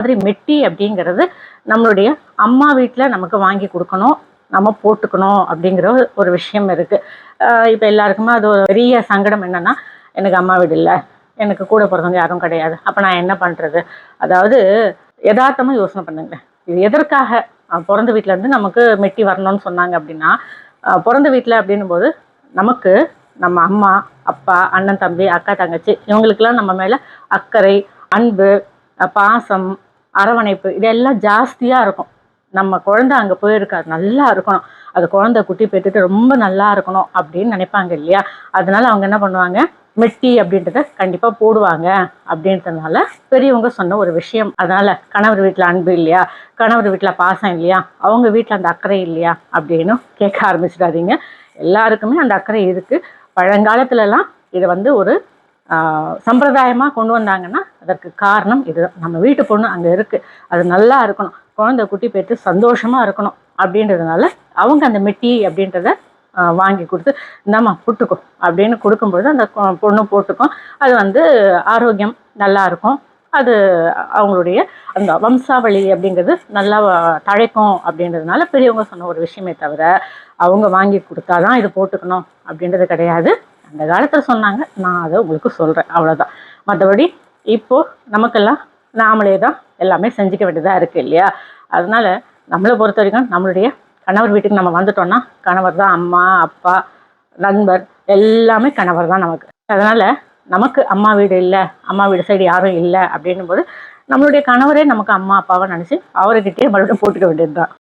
மாதிரி மெட்டி அப்படிங்கிறது நம்மளுடைய அம்மா வீட்டில் நமக்கு வாங்கி கொடுக்கணும். நம்ம போட்டுக்கணும் அப்படிங்கிற ஒரு விஷயம் இருக்குது இப்போ எல்லாருக்குமே அது ஒரு பெரிய சங்கடம் என்னன்னா எனக்கு அம்மா வீடு இல்லை. எனக்கு கூட பிறந்தவங்க யாரும் கிடையாது. அப்போ நான் என்ன பண்ணுறது அதாவது யதார்த்தமாக யோசனை பண்ணுங்க. இது எதற்காக? பிறந்த வீட்டிலேருந்து இருந்து நமக்கு மெட்டி வரணும்னு சொன்னாங்க அப்படின்னா பிறந்த வீட்டில் அப்படின்னும் போது நமக்கு நம்ம அம்மா அப்பா அண்ணன் தம்பி அக்கா தங்கச்சி இவங்களுக்கெல்லாம் நம்ம மேலே அக்கறை அன்பு பாசம் அரவணைப்பு இதெல்லாம் ஜாஸ்தியாக இருக்கும். நம்ம குழந்த அங்கே போயிருக்காது நல்லா இருக்கணும். அது குழந்தை குட்டி பெற்றுட்டு ரொம்ப நல்லா இருக்கணும் அப்படின்னு நினைப்பாங்க இல்லையா? அதனால அவங்க என்ன பண்ணுவாங்க? மெட்டி அப்படின்றத கண்டிப்பாக போடுவாங்க அப்படின்றதுனால பெரியவங்க சொன்ன ஒரு விஷயம். அதனால் கணவர் வீட்டில் அன்பு இல்லையா? கணவர் வீட்டில் பாசம் இல்லையா? அவங்க வீட்டில் அந்த அக்கறை இல்லையா? அப்படின்னு கேட்க ஆரம்பிச்சிடாதீங்க. எல்லாருக்குமே அந்த அக்கறை இருக்குது பழங்காலத்துலலாம் இதை வந்து ஒரு சம்பிரதாயமாக கொண்டு வந்தாங்கன்னா அதற்கு காரணம் இது நம்ம வீட்டு பொண்ணு அங்கே இருக்குது அது நல்லா இருக்கணும். குழந்தை குட்டி பெற்று சந்தோஷமாக இருக்கணும் அப்படின்றதுனால அவங்க அந்த மெட்டி அப்படின்றத வாங்கி கொடுத்து இந்தாம்மா போட்டுக்கோ அப்படின்னு கொடுக்கும்பொழுது அந்த கொ- பொண்ணு போட்டுக்கும். அது வந்து ஆரோக்கியம் நல்லா இருக்கும். அது அவங்களுடைய அந்த வம்சாவளி அப்படிங்கிறது நல்லா தழைக்கும் அப்படின்றதுனால பெரியவங்க சொன்ன ஒரு விஷயமே தவிர அவங்க வாங்கி கொடுத்தாதான் இது போட்டுக்கணும் அப்படின்றது கிடையாது. அந்த காலத்தில் சொன்னாங்க நான் அதை உங்களுக்கு சொல்கிறேன் அவ்வளோதான் மற்றபடி இப்போது நமக்கெல்லாம் நாமளே தான் எல்லாமே செஞ்சுக்க வேண்டியதாக இருக்குது இல்லையா? அதனால் நம்மளை பொறுத்த வரைக்கும் நம்மளுடைய கணவர் வீட்டுக்கு நம்ம வந்துட்டோம்னா கணவர் தான் அம்மா அப்பா நண்பர் எல்லாமே கணவர் தான் நமக்கு. அதனால் நமக்கு அம்மா வீடு இல்லை அம்மா வீடு சைடு யாரும் இல்லை அப்படின்னும் போது நம்மளுடைய கணவரே நமக்கு அம்மா அப்பாவை நினச்சி அவர்கிட்டயே மறுபடியும் போட்டுக்க வேண்டியது தான்